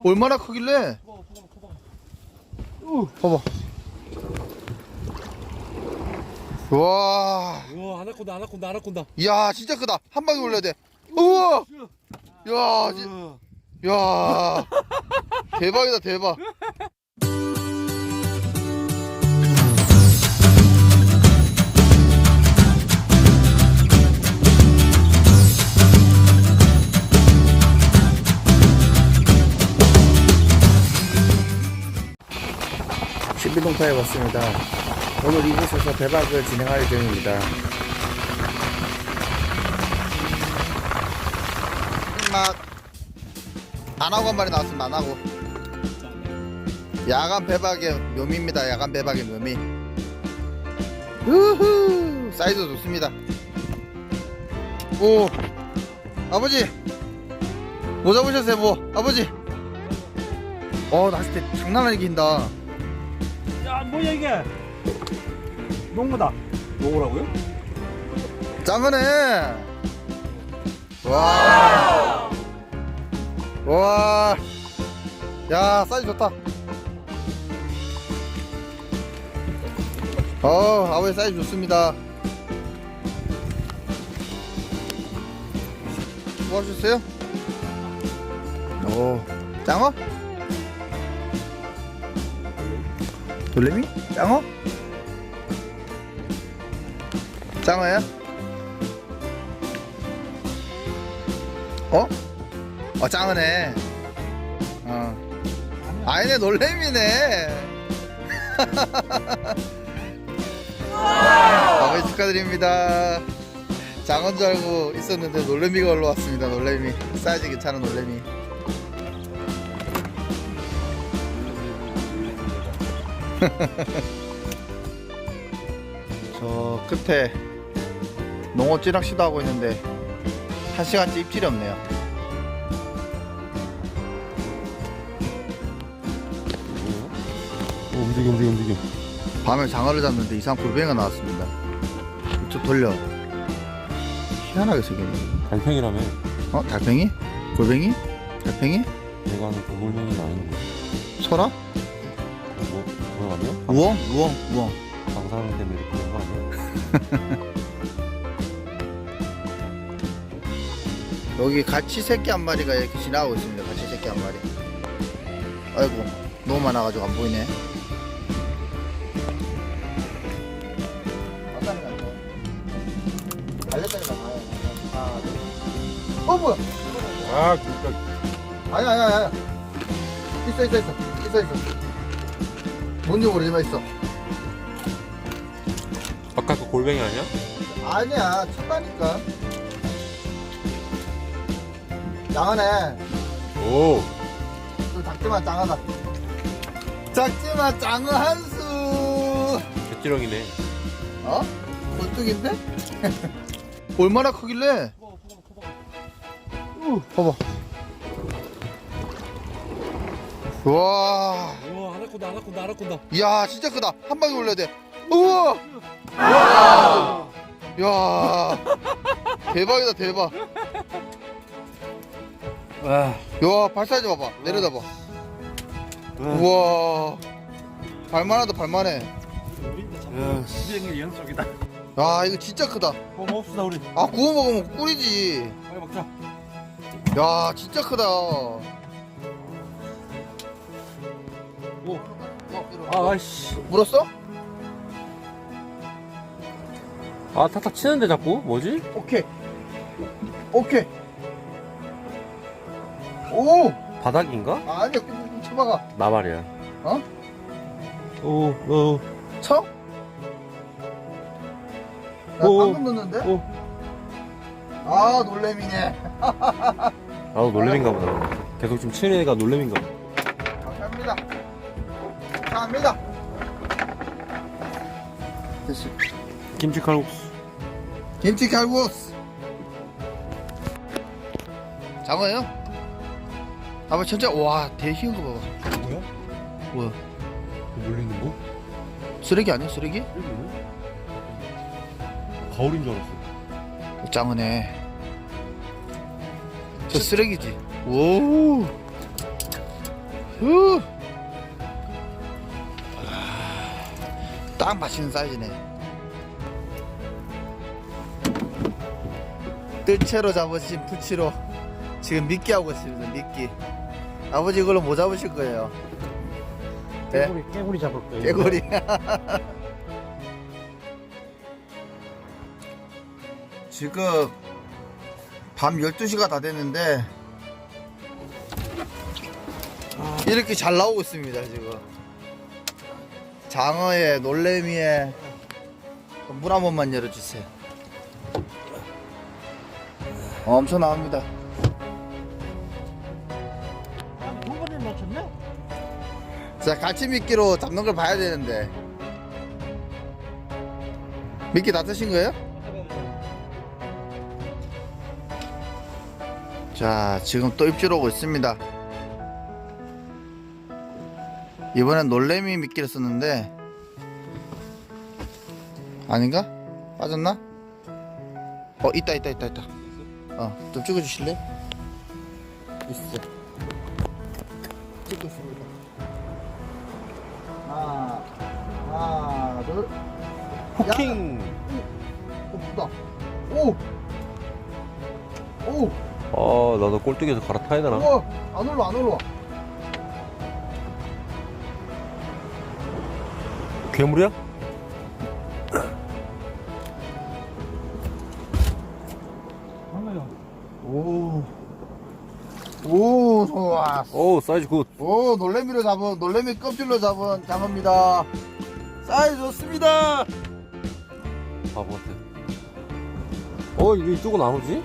얼마나 크길래? 봐봐. 와, 우와 아나콘다 아나콘다 아나콘다 야 진짜 크다. 한 방에 올려야 돼. 우와, 야, 지- 야, 대박이다 대박. 신비동파에 왔습니다. 오늘 이곳에서 대박을 진행할 예정입니다. 막 안 하고 한 마리 나왔습니다. 안 하고. 야간 배박의 묘미입니다. 야간 배박의 묘미. 우후 사이즈 좋습니다. 오 아버지 뭐 잡으셨어요 뭐 아버지. 어 낚싯대 장난 아니게 긴다. 야 뭐야 이게 농어다 농어라고요? 짱하네. 와. 와. 야, 사이즈 좋다. 어, 아버지 사이즈 좋습니다. 뭐 하셨어요? 오, 짱어? 돌레미? 짱어? 짱어야? 어? 어 짱하네 어 아니네 놀래미네 아버지 축하드립니다 장어인 줄 알고 있었는데 놀래미가 올라왔습니다 놀래미 사이즈 괜찮은 놀래미 저 끝에 농어 찌낚시도 하고 있는데 한 시간째 입질이 없네요. 오, 움직여 움직여 움직여 밤에 장어를 잡는데 이상 골뱅이가 나왔습니다. 이쪽 돌려. 희한하게 생겼네. 달팽이라며 어? 달팽이? 골뱅이? 달팽이? 내가 하는 도골뱅이는 아닌 거 소라? 뭐 그거 아니야? 우엉? 우엉? 우엉. 방사능 때문에 이렇게 되는 거 아니야? 여기 같이 새끼 한 마리가 이렇게 지나가고 있습니다. 같이 새끼 한 마리. 아이고, 너무 많아가지고 안 보이네. 봐요. 어, 뭐야? 아 진짜 아니 아니 아니 있어 있어 있어 있어 있어 뭔지 모르지만 있어. 아까 그 골뱅이 아니야? 아니야. 쳤다니까. 짱하네 오. 좀 작지만 짱하다 작지만 짱어 한 수. 개찌렁이네. 어? 꼴뚜기인데? 얼마나 크길래? 우, 봐봐. 와 아나콘다 아나콘다 아나콘다 이야 진짜 크다. 한 방에 올려야 돼. 우와! 와. 야 대박이다 대박. 와 야발 사이즈 봐봐. 내려다 봐. 우와. 발만하다 발만해. 비행기 연속이다 야 이거 진짜 크다. 뭐 먹읍시다 우리. 아 구워 먹으면 꿀이지. 빨리 먹자. 야 진짜 크다 오. 아, 아이씨 물었어? 아 탁탁 치는데 자꾸 뭐지? 오케이 오케이 오 바닥인가? 아니야 좀 쳐봐가 나 말이야 어? 오, 오, 쳐? 나 오. 방금 넣는데? 오. 아 놀래미네 나도 놀래민가 보다 계속 지금 치는 애가 놀래민가 보다 감사합니다. 됐어 김치 칼국수. 김치 칼국수. 장어요? 아버 천천히. 와 대휘운 거 봐봐. 뭐야? 뭐야? 놀리는 거? 쓰레기 아니야 쓰레기? 가오리인 줄 알았어. 짱어네. 저 쓰레기지. 오. 후. 딱 맛있는 사이즈네. 뜰채로 잡으신 푸치로 지금 미끼 하고 있습니다. 미끼. 아버지 이걸로 뭐 잡으실 거예요? 네? 깨구리, 깨구리 잡을 거예요. 개구리. 지금 밤 12시가 다 됐는데 이렇게 잘 나오고 있습니다 지금 장어에 놀래미에 문한 번만 열어주세요 엄청 나옵니다 두 번을 놓쳤네? 자 같이 미끼로 잡는 걸 봐야 되는데 미끼 다 뜨신 거예요? 자 지금 또 입질 오고 있습니다 이번엔 놀래미 미끼를 썼는데 아닌가? 빠졌나? 어 있다 있다 있다 있다 어좀 찍어주실래? 있어 찍고 있습니다 하나 하나 둘 후킹! 어, 무다 오! 오! 아, 나도 꼴뚜기에서 갈아타야 되나? 우와! 안 올라, 안 올라. 괴물이야? 오. 오, 좋아. 오, 사이즈 굿. 오, 놀래미로 잡은, 놀래미 껍질로 잡은 장어입니다. 사이즈 좋습니다. 바보 같아. 어, 이거 이쪽은 안 오지?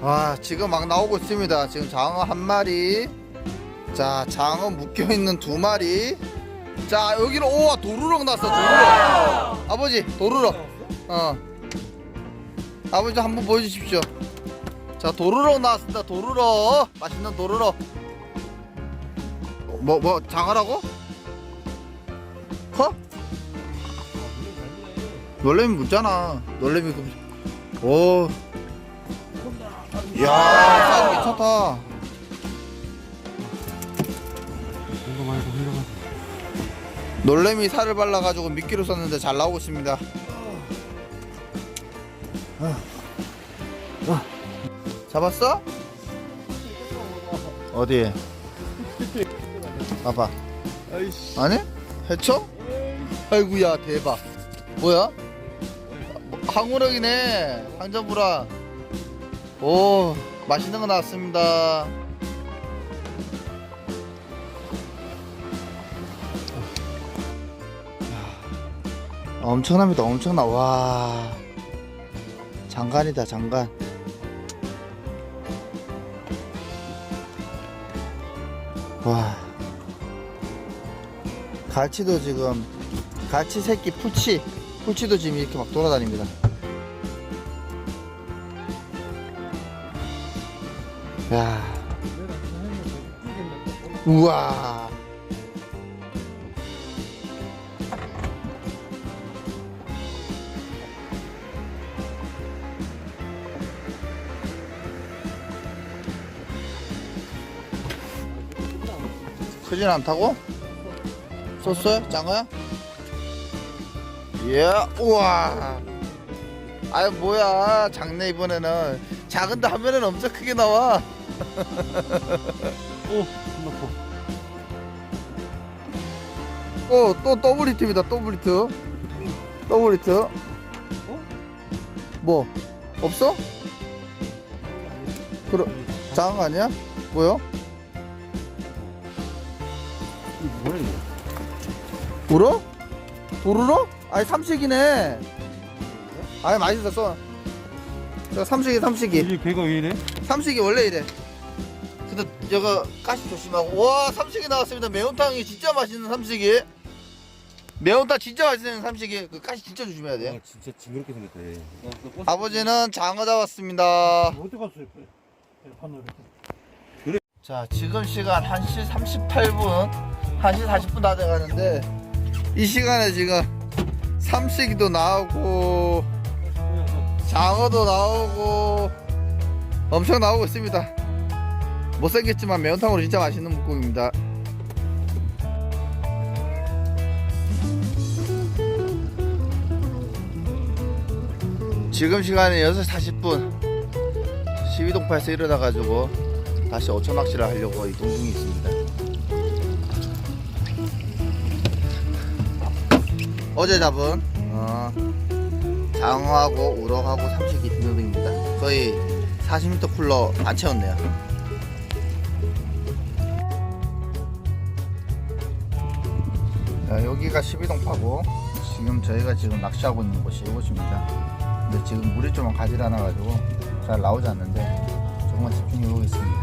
와, 지금 막 나오고 있습니다. 지금 장어 한 마리. 자, 장어 묶여있는 두 마리. 자, 여기는, 오, 도루럭 났어, 도루럭. 아버지, 도루럭. 어. 아버지 한번 보여주십시오. 자, 도루럭 나왔습니다. 도루럭. 맛있는 도루럭. 뭐, 뭐, 장어라고? 커? 놀래미 묻잖아. 놀래미 그. 오. 이야, 사이즈 괜찮다. 놀래미 살을 발라가지고 미끼로 썼는데 잘 나오고 있습니다. 잡았어? 어디? 봐봐. 아니? 해쳐? 아이구야 대박. 뭐야? 항우럭이네. 항전부라. 오 맛있는 거 나왔습니다. 엄청납니다. 엄청나. 와. 장관이다, 장관. 와. 갈치도 지금 갈치 새끼 풀치 풀치도 지금 이렇게 막 돌아다닙니다. 야. 우와. 크진 않다고? 쏘쏘 장어야? 예, 우와. 아유 뭐야 작네 이번에는 작은데 화면은 엄청 크게 나와. 오, 끝났어. 어, 또 더블 히트입니다. 더블 히트. 더블 히트. 뭐 없어? 그럼 거 아니야? 뭐요? 뭐야, 이거? 울어? 도루로? 아니 삼식이네. 아니 맛있었어. 저 삼식이 삼식이. 이 개가 왜 이래? 삼식이 원래 이래. 근데 저거 가시 조심하고. 와 삼식이 나왔습니다. 매운탕이 진짜 맛있는 삼식이. 매운탕 진짜 맛있는 삼식이. 그 가시 진짜 조심해야 돼. 아, 진짜 징그럽게 생겼대. 아버지는 장어 잡았습니다. 어디 갔어요? 판으로. 자 지금 시간 1시 38분 1시 40분 다 돼가는데 이 시간에 지금 삼식이도 나오고 장어도 나오고 엄청 나오고 있습니다. 못생겼지만 매운탕으로 진짜 맛있는 묵국입니다. 지금 시간이 6시 40분. 12동파에서 일어나가지고 다시 어촌 낚시를 하려고 이동 중에 있습니다 어제 잡은 어, 장어하고 우럭하고 삼식이 등등입니다. 거의 40m 쿨러 안 채웠네요. 자, 여기가 12동 파고 지금 저희가 지금 낚시하고 있는 곳이 이곳입니다. 근데 지금 물이 좀 가질 않아 가지고 잘 나오지 않는데 조금만 집중해 보겠습니다